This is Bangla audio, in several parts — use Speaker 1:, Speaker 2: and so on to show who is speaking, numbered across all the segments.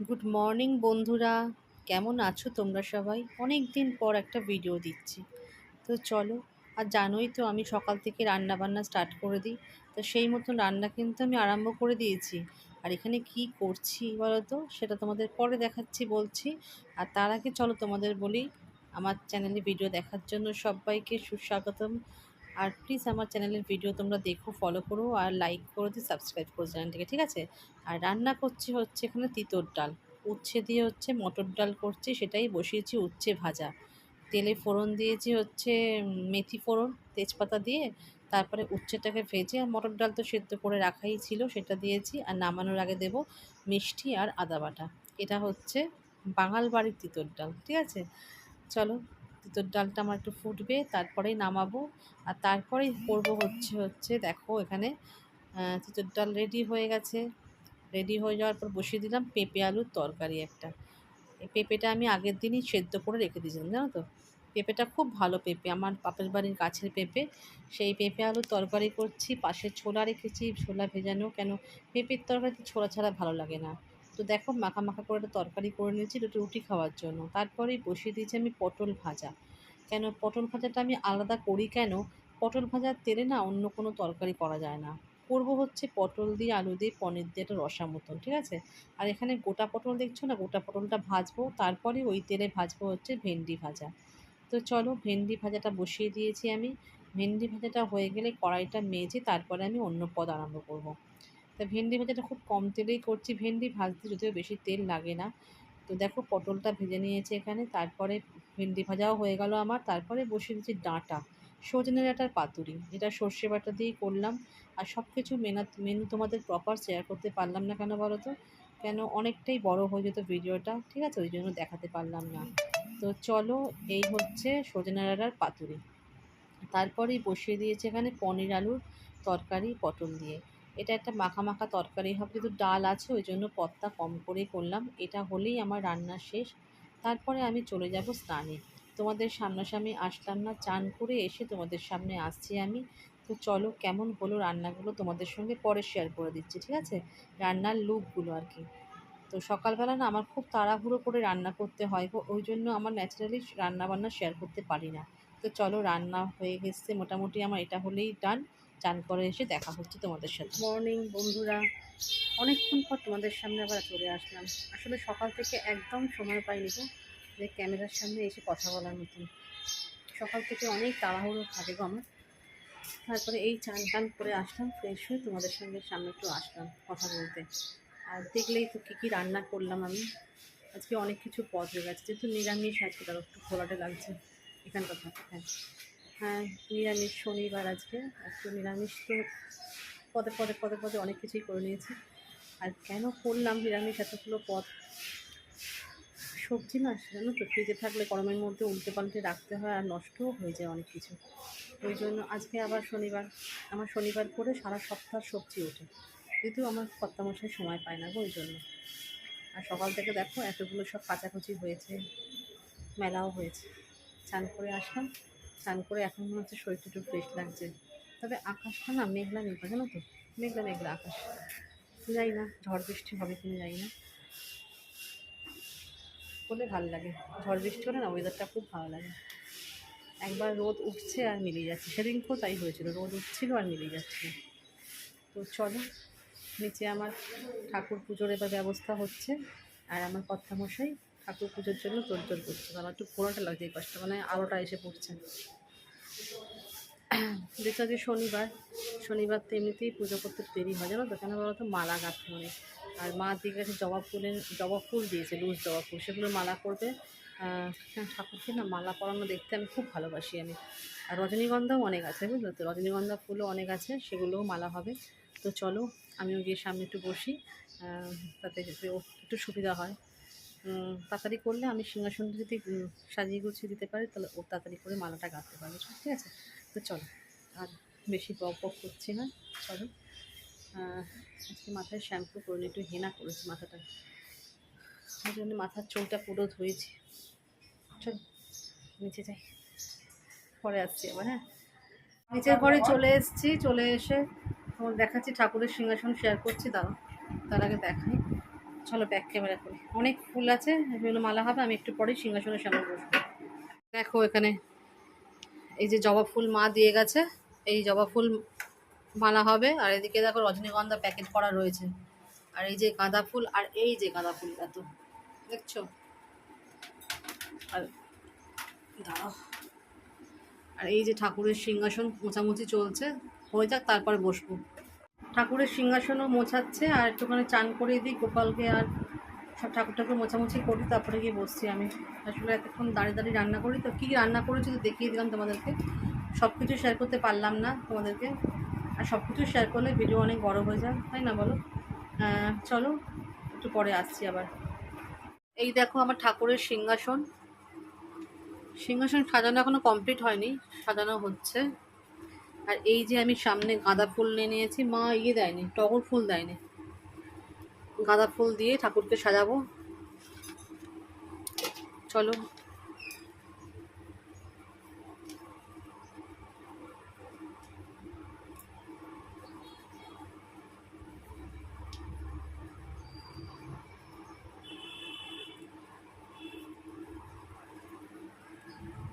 Speaker 1: গুড মর্নিং বন্ধুরা। কেমন আছো তোমরা সবাই? অনেক দিন পর একটা ভিডিও দিচ্ছি। তো চলো, আর জানোই তো আমি সকাল থেকে রান্না বান্না স্টার্ট করে দিই। তো সেই মতন রান্না কিন্তু আমি আরম্ভ করে দিয়েছি। আর এখানে কি করছি বলো তো সেটা তোমাদের পরে দেখাচ্ছি, বলছি। আর তার আগে চলো তোমাদের বলি, আমার চ্যানেলে ভিডিও দেখার জন্য সবাইকে সুস্বাগতম। আর প্লিজ আমার চ্যানেলের ভিডিও তোমরা দেখো ফলো করো আর লাইক করো দিয়ে সাবস্ক্রাইব করো চ্যানেলটিকে ঠিক আছে? আর রান্না করছি হচ্ছে এখানে তিতর ডাল। উচ্ছে দিয়ে হচ্ছে মটর ডাল করছি, সেটাই বসিয়েছি উচ্ছে ভাজা। তেলে ফোড়ন দিয়েছি হচ্ছে মেথি ফোড়ন, তেজপাতা দিয়ে, তারপরে উচ্ছেটাকে ভেজে, আর মটর ডাল তো সেদ্ধ করে রাখাই ছিল, সেটা দিয়েছি, আর নামানোর আগে দেব মিষ্টি আর আদা বাটা। এটা হচ্ছে বাঙাল বাড়ির তিতর ডাল, ঠিক আছে? চলো তিতর ডালটা আমার একটু ফুটবে, তারপরেই নামাবো। আর তারপরেই করব হচ্ছে হচ্ছে দেখো এখানে তিতর ডাল রেডি হয়ে গেছে। রেডি হয়ে যাওয়ার পর বসিয়ে দিলাম পেঁপে আলুর তরকারি একটা। এই পেঁপেটা আমি আগের দিনই সেদ্ধ করে রেখে দিয়েছিলাম, জানো তো? পেঁপেটা খুব ভালো পেঁপে, আমার বাপের বাড়ির গাছের পেঁপে। সেই পেঁপে আলুর তরকারি করছি, পাশে ছোলা রেখেছি, ছোলা ভেজানো কেন? পেঁপের তরকারিতে ছোলা ছাড়া ভালো লাগে না। তো দেখো মাখা মাখা করে একটা তরকারি করে নিয়েছি, দুটো রুটি খাওয়ার জন্য। তারপরেই বসিয়ে দিয়েছি আমি পটল ভাজা। কেন? পটল ভাজাটা আমি আলাদা করি কেন? পটল ভাজার তেলে না অন্য কোনো তরকারি করা যায় না। করব হচ্ছে পটল দিয়ে আলু দিয়ে পনির দিয়ে একটা রসা মতন, ঠিক আছে? আর এখানে গোটা পটল দেখছ না? গোটা পটলটা ভাজবো, তারপরে ওই তেলে ভাজবো হচ্ছে ভেন্ডি ভাজা। তো চলো ভেন্ডি ভাজাটা বসিয়ে দিয়েছি আমি। ভেন্ডি ভাজাটা হয়ে গেলে কড়াইটা মেজে তারপরে আমি অন্য পদ আরম্ভ করব। তা ভেন্ডি ভাজাটা খুব কম তেলেই করছি। ভেন্ডি ভাজতে যদিও বেশি তেল লাগে না। তো দেখো পটলটা ভেজে নিয়েছে এখানে। তারপরে ভেন্ডি ভাজাও হয়ে গেল আমার। তারপরে বসিয়ে দিয়েছি ডাঁটা। সজনে ডাঁটার পাতুরি। এটা সর্ষে বাটা দিয়েই করলাম। আর সব কিছু মেনা, মেনু তোমাদের প্রপার শেয়ার করতে পারলাম না কেন বলো তো? কেন অনেকটাই বড় হয়ে যেত ভিডিওটা। ঠিক আছে? ওই জন্য দেখাতে পারলাম না। তো চলো, এই হচ্ছে সজনে ডাঁটার পাতুরি। তারপরেই বসিয়ে দিয়েছে এখানে পনির আলুর তরকারি, পটল দিয়ে। এটা একটা মাখা মাখা তরকারি হবে, কিন্তু ডাল আছে, ওই জন্য পদটা কম করে করলাম। এটা হলেই আমার রান্না শেষ। তারপরে আমি চলে যাব স্নানে। তোমাদের সামনাসামনি আসলাম না, চান করে এসে তোমাদের সামনে আসছি আমি। তো চলো, কেমন হলো রান্নাগুলো তোমাদের সঙ্গে পরে শেয়ার করে দিচ্ছি, ঠিক আছে? রান্নার লুকগুলো আর কি। তো সকালবেলা না আমার খুব তাড়াহুড়ো করে রান্না করতে হয় ওই জন্য আমার ন্যাচারালি রান্না বান্না শেয়ার করতে পারি না। তো চলো, রান্না হয়ে গেছে, মোটামুটি আমার এটা হলেই ডান চান করে এসে দেখা হচ্ছে তোমাদের সাথে। মর্নিং বন্ধুরা, অনেকক্ষণ পর তোমাদের সামনে আবার চলে আসলাম। আসলে সকাল থেকে একদম সময় পাইনি তো যে ক্যামেরার সামনে এসে কথা বলার মতন। সকাল থেকে অনেক তাড়াহুড়ো থাকে গো আমার। তারপরে এই চান টান করে আসলাম ফ্রেশ হয়ে তোমাদের সঙ্গে সামনে একটু আসলাম কথা বলতে। আর দেখলেই তো কী কী রান্না করলাম আমি। আজকে অনেক কিছু পদ গেছে, যেহেতু নিরামিষ, আজকে তার একটু খোলাটে লাগছে। এখানকার হ্যাঁ। নিরামিষ শনিবার আজকে। একটু নিরামিষ তো পদে পদে পদে পদে অনেক কিছুই করে নিয়েছি। আর কেন করলাম নিরামিষ? এতগুলো পদ। সবজি না, জানো তো, ফ্রিজে থাকলে গরমের মধ্যে উল্টে পাল্টে রাখতে হয় আর নষ্টও হয়ে যায় অনেক কিছু। ওই জন্য আজকে আবার শনিবার। আমার শনিবার করে সারা সপ্তাহ সবজি ওঠে। যদিও আমার কর্তামশাই সময় পায় না গো ওই জন্য। আর সকাল থেকে দেখো এতগুলো সব কাচাকুচি হয়েছে, মেলাও হয়েছে। চান করে আসলাম। চান করে এখন মনে হচ্ছে শরীরটা একটু ফ্রেশ লাগছে। তবে আকাশটা না মেঘলা মেঘলা, জানো তো? মেঘলা মেঘলা আকাশ। যাই না, ঝড় বৃষ্টি হবে কিনা যাই না। হলে ভালো লাগে। ঝড় বৃষ্টি হলে না ওয়েদারটা খুব ভালো লাগে। একবার রোদ উঠছে আর মিলিয়ে যাচ্ছে। সেদিন সেদিনকেও তাই হয়েছিল, রোদ উঠছিল আর মিলিয়ে যাচ্ছে। তো চলো, নিচে আমার ঠাকুর পুজোর এবার ব্যবস্থা হচ্ছে। আর আমার কর্তামশাই ঠাকুর পুজোর জন্য তোড়জোড় করছে। আমার একটু ঘোরাটা লাগছে এই পাশটা মানে আলোটা এসে পড়ছে। যেহেতু আজকে শনিবার শনিবার তো এমনিতেই পুজো করতে দেরি হয় জানো তো? কেন বলো তো মালা গাঁথতে অনেক আর মা দিকে গেছে জবা ফুলের জবা ফুল দিয়েছে লুজ জবা ফুল। সেগুলো মালা করবে হ্যাঁ, ঠাকুরকে না মালা পরানো দেখতে আমি খুব ভালোবাসি আমি। আর রজনীগন্ধাও অনেক আছে বুঝলো তো? রজনীগন্ধা ফুলও অনেক আছে সেগুলোও মালা হবে। তো চলো আমিও গিয়ে সামনে একটু বসি। তাতে একটু সুবিধা হয়। তাড়াতাড়ি করলে আমি সিংহাসন যদি সাজিয়ে গুছিয়ে দিতে পারি, তাহলে ও তাড়াতাড়ি করে মালাটা গাঁথতে পারবে, ঠিক আছে? তো চলো, আর বেশি বক বক করছি না, চলো। আজকে মাথায় শ্যাম্পু করে একটু হেনা করেছি মাথাটা। ওই জন্য মাথার চুলটা পুরো ধুয়েছি। চল, নিচে যাই। পরে আসছি আবার হ্যাঁ? নিচের ঘরে চলে এসেছি, চলে এসে তোমার দেখাচ্ছি ঠাকুরের সিংহাসন শেয়ার করছি, দাঁড়াও। তার আগে দেখাই। চলো ব্যাক ক্যামেরা করি। অনেক ফুল আছে, এগুলো মালা হবে, আমি একটু পরেই সিংহাসনের সামনে বসবো। দেখো এখানে এই যে জবা ফুল মা দিয়ে গেছে, এই জবা ফুল মালা হবে, আর এদিকে দেখো রজনীগন্ধা প্যাকেট করা রয়েছে। আর এই যে গাঁদা ফুল, আর এই যে গাঁদা ফুল এত দেখছ? আর দাঁড়াও। আর এই যে ঠাকুরের সিংহাসন মোছামুছি চলছে, হয়ে যাক, তারপরে বসবো। ঠাকুরের সিংহাসনও মোছাচ্ছে আর একটুখানি চান করে দিই, গোপালকে আর সব ঠাকুর ঠাকুর মোছামুছি করি, তারপরে গিয়ে বসছি আমি। আসলে এতক্ষণ দাঁড়িয়ে দাঁড়িয়ে রান্না করি তো, কী রান্না করেছি তো দেখিয়ে দিলাম তোমাদেরকে। সব কিছু শেয়ার করতে পারলাম না তোমাদেরকে। আর সব কিছু শেয়ার করলে ভিডিও অনেক বড় হয়ে যায়, তাই না বলো? চলো, একটু পরে আসছি আবার। এই দেখো আমার ঠাকুরের সিংহাসন। সিংহাসন সাজানো এখনও কমপ্লিট হয়নি, সাজানো হচ্ছে। আর এই যে আমি সামনে গাঁদা ফুল নিয়ে নিয়েছি, মা ইয়ে দেয়নি, টগর ফুল দেয়নি। গাঁদা ফুল দিয়ে ঠাকুরকে সাজাবো। চলো।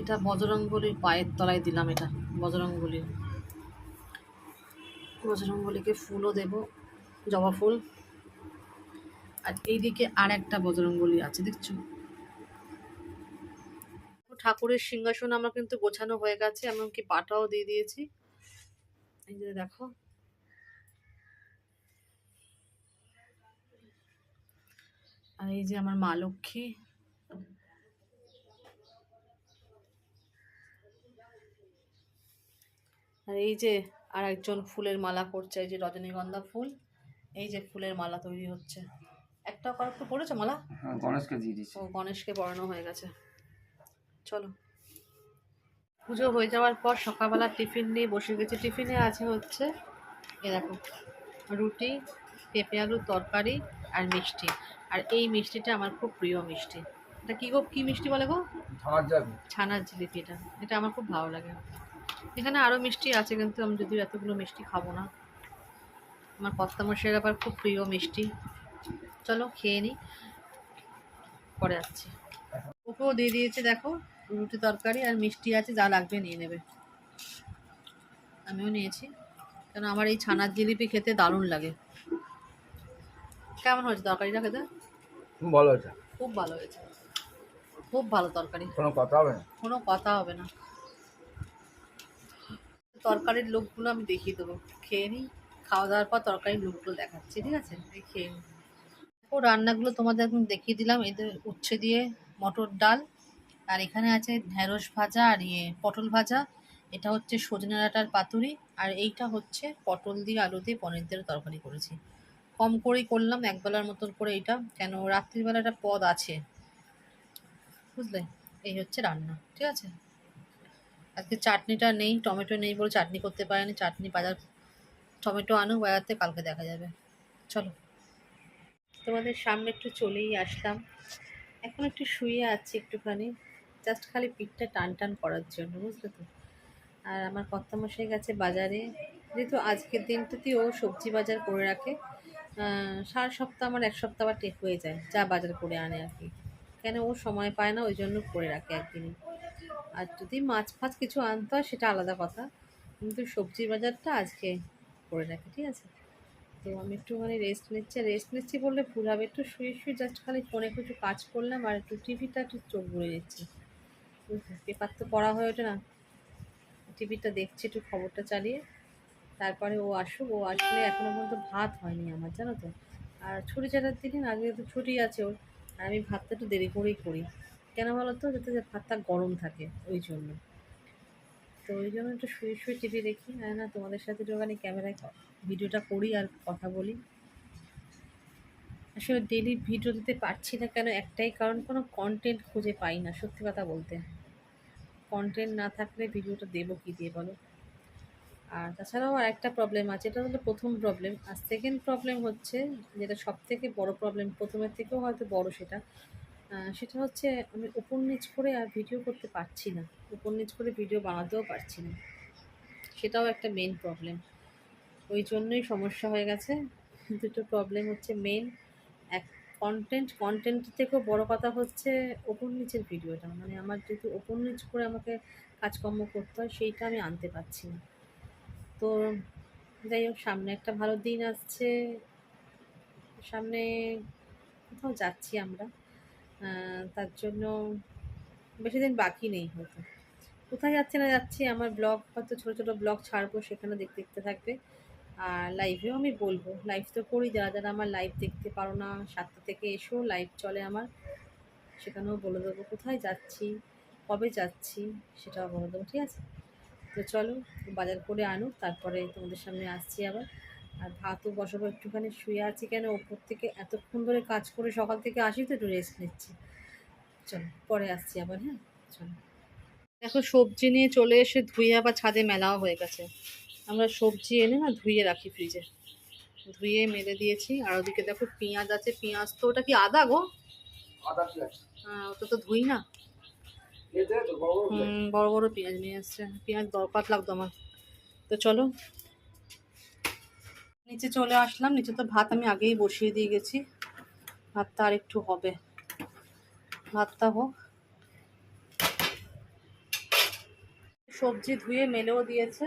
Speaker 1: এটা বজরংবলির পায়ের তলায় দিলাম এটা, বজরংবলির। বজরংবলিকে ফুলও দেব, জবা ফুল। আর এইদিকে আর একটা বজরংবলি আছে, দেখছ? ঠাকুরের সিংহাসন আমার কিন্তু গোছানো হয়ে গেছে, এমনকি পাটাও দিয়ে দিয়েছি। এই যে দেখো। আর এই যে আমার মা লক্ষ্মী। আর এই যে আর একজন ফুলের মালা করছে এই যে রজনীগন্ধা ফুল এই যে ফুলের মালা তৈরি হচ্ছে। একটা করার তো পড়েছো মালা?
Speaker 2: হ্যাঁ গণেশকে দিয়ে
Speaker 1: ও গণেশকে পড়ানো হয়ে গেছে। চলো। পুজো হয়ে যাওয়ার পর সকালবেলা টিফিন নিয়ে বসে গেছি। টিফিনে আছে হচ্ছে এ দেখো রুটি পেঁপে আলুর তরকারি আর মিষ্টি। আর এই মিষ্টিটা আমার খুব প্রিয় মিষ্টি। এটা কী গো কী মিষ্টি বলে গো? ছানার জিলিপি এটা এটা আমার খুব ভালো লাগে। এখানে আরও মিষ্টি আছে কিন্তু আমি যদিও এতগুলো মিষ্টি খাব না। আমার কর্তামশের আবার খুব প্রিয় মিষ্টি। চলো খেয়ে নিই পরে আসছি। ওকেও দিয়ে দিয়েছে দেখো রুটি তরকারি আর মিষ্টি আছে যা লাগবে নিয়ে নেবে। আমিও নিয়েছি। কেন আমার এই ছানার জিলিপি খেতে দারুণ লাগে। কেমন হয়েছে তরকারিটা খেতে?
Speaker 2: ভালো আছে
Speaker 1: খুব ভালো হয়েছে। খুব ভালো তরকারি।
Speaker 2: কোনো কথা হবে না।
Speaker 1: কোনো কথা হবে না। তরকারির লোকগুলো আমি দেখিয়ে দেবো। খেয়ে নিই, খাওয়া দাওয়ার পর তরকারির লোকগুলো দেখাচ্ছি, ঠিক আছে? খেয়ে নিই। ও রান্নাগুলো তোমাদের একদম দেখিয়ে দিলাম। এদের উচ্ছে দিয়ে মটর ডাল, আর এখানে আছে ঢ্যাঁড়স ভাজা আর ইয়ে পটল ভাজা। এটা হচ্ছে সজনে ডাঁটার পাতুরি, আর এইটা হচ্ছে পটল দিয়ে আলু দিয়ে পনির দিয়ে তরকারি করেছি। কম করেই করলাম, একবেলার মতন করে এইটা। কেন রাত্রিবেলা একটা পদ আছে। বুঝলে? এই হচ্ছে রান্না, ঠিক আছে? আজকে চাটনিটা নেই, টমেটো নেই বলে চাটনি করতে পারেনি। চাটনি বাজার টমেটো আনুক, বাজারতে কালকে দেখা যাবে। চলো। তোমাদের সামনে একটু চলেই আসলাম। এখন একটু শুয়ে আছি একটুখানি। জাস্ট খালি পিঠটা টান টান করার জন্য, বুঝলে তো? আর আমার কর্তামশাই গেছে বাজারে। যেহেতু আজকের দিনটাতেও ও সবজি বাজার করে রাখে সারা সপ্তাহ আমার এক সপ্তাহ আবার টেক হয়ে যায়, যা বাজার করে আনে আর কি। কেন ও সময় পায় না, ওই জন্য করে রাখে একদিনই। আর যদি মাছ ফাছ কিছু আনতে হয়, সেটা আলাদা কথা। কিন্তু সবজি বাজারটা আজকে করে রাখি, ঠিক আছে? তো আমি একটুখানি রেস্ট নিচ্ছি। রেস্ট নিচ্ছি বললে ভুল হবে। একটু শুয়ে শুয়ে জাস্ট খালি ফোনে কিছু কাজ করলাম আর একটু টিভিটা একটু চোখ ঘুরে নিচ্ছি। পেপার তো পড়া হয়ে ওঠে না। টিভিটা দেখছি, একটু খবরটা চালিয়ে। তারপরে ও আসুক। ও আসলে এখনও পর্যন্ত ভাত হয়নি আমার, জানো তো? আর ছুটি চাটার দিন আজকে তো ছুটি আছে ওর। আর আমি ভাতটা একটু দেরি করেই করি। কেন বলো তো? যাতে যে ভাতটা গরম থাকে, ওই জন্য। তো ওই জন্য একটু শুয়ে শুয়ে টিভি দেখি। আর না, তোমাদের সাথে একটুখানি ক্যামেরায় ভিডিওটা করি আর কথা বলি। আসলে ডেলি ভিডিও দিতে পারছি না কেন? একটাই কারণ, কোনো কন্টেন্ট খুঁজে পাই না, সত্যি কথা বলতে। কন্টেন্ট না থাকলে ভিডিওটা দেবো কি দিয়ে বলো? আর তাছাড়াও আর একটা প্রবলেম আছে, এটা হলো প্রথম প্রবলেম আর সেকেন্ড প্রবলেম হচ্ছে, যেটা সব থেকে বড় প্রবলেম প্রথমের থেকেও হয়তো বড় সেটা। সেটা হচ্ছে আমি উপর নিচ করে আর ভিডিও করতে পারছি না। উপর নিচ করে ভিডিও বানাতেও পারছি না। সেটাও একটা মেন প্রবলেম ওই জন্যই সমস্যা হয়ে গেছে। দুটো প্রবলেম হচ্ছে মেন এক কন্টেন্ট কন্টেন্ট থেকেও বড় কথা হচ্ছে ওপর নিচের ভিডিওটা মানে আমার যেহেতু ওপর নিচ করে আমাকে কাজকর্ম করতে হয়, সেইটা আমি আনতে পারছি না। তো যাই হোক, সামনে একটা ভালো দিন আসছে। সামনে কোথাও যাচ্ছি আমরা। তার জন্য বেশি দিন বাকি নেই হয়তো। কোথায় যাচ্ছে না যাচ্ছি আমার ব্লগ হয়তো ছোটো ছোটো ব্লগ ছাড়বো, সেখানে দেখতে দেখতে থাকবে। আর লাইভেও আমি বলব লাইভ তো করি, যারা যারা আমার লাইভ দেখতে পারো না, সাতটা থেকে এসো লাইভ চলে আমার, সেখানেও বলে দেবো কোথায় যাচ্ছি, কবে যাচ্ছি, সেটাও বলে দেবো, ঠিক আছে? তো চলো, বাজার করে আনো তারপরে তোমাদের সামনে আসছি আবার। আর ভাতও বসাবো একটুখানি শুয়ে আছি কেন? ওপর থেকে এতক্ষণ ধরে কাজ করে সকাল থেকে আসি তো একটু রেস্ট নিচ্ছি। চলো পরে আসছি আবার হ্যাঁ? চলো। দেখো সবজি নিয়ে চলে এসে ধুয়ে আবার ছাদে মেলাও হয়ে গেছে। আমরা সবজি এনে না ধুয়ে রাখি ফ্রিজে ধুয়ে মেলে দিয়েছি আর ওদিকে দেখো পেঁয়াজ আছে পেঁয়াজ তো ওটা কি আদা গো? আহ, ওটা তো ধুই না?
Speaker 2: বড় বড় পেঁয়াজ।
Speaker 1: নিয়ে আসছে পেঁয়াজ দরকার লাগতো আমার। তো চলো নিচে চলে আসলাম। নিচে তো ভাত আমি আগেই বসিয়ে দিয়ে গেছি। ভাতটা আর একটু হবে। ভাতটা হোক। সবজি ধুয়ে, মেলেও দিয়েছে।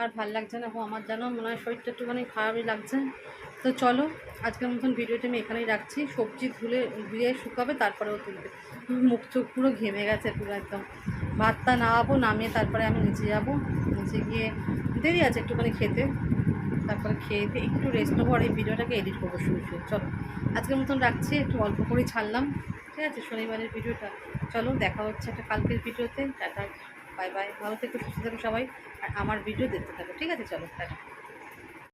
Speaker 1: আর ভালো লাগছে না। আমার যেন মনে হয় শরীরটা একটুখানি খারাপই লাগছে। তো চলো, আজকের মতন ভিডিওটা আমি এখানেই রাখছি। সবজি ধুলে, ধুয়ে শুকাবে, তারপরেও তুলবে। মুখ চোখ পুরো ঘেমে গেছে পুরো একদম। ভাতটা নামাবো, নামিয়ে তারপরে আমি নিচে যাব। নিচে গিয়ে, দেরি আছে একটুখানি খেতে। তারপরে খেয়ে দিয়ে একটু রেস্ট নেব আর এই ভিডিওটাকে এডিট করব শুরু শুরু চলো, আজকের মতন রাখছি, একটু অল্প করেই ছাড়লাম, ঠিক আছে? শনিবারের ভিডিওটা। চলো, দেখা হচ্ছে একটা কালকের ভিডিওতে। টাটা বাই বাই ভালো থেকে, সুস্থ থাকো সবাই। আর আমার ভিডিও দেখতে থাকো, ঠিক আছে? চলো, টাটা।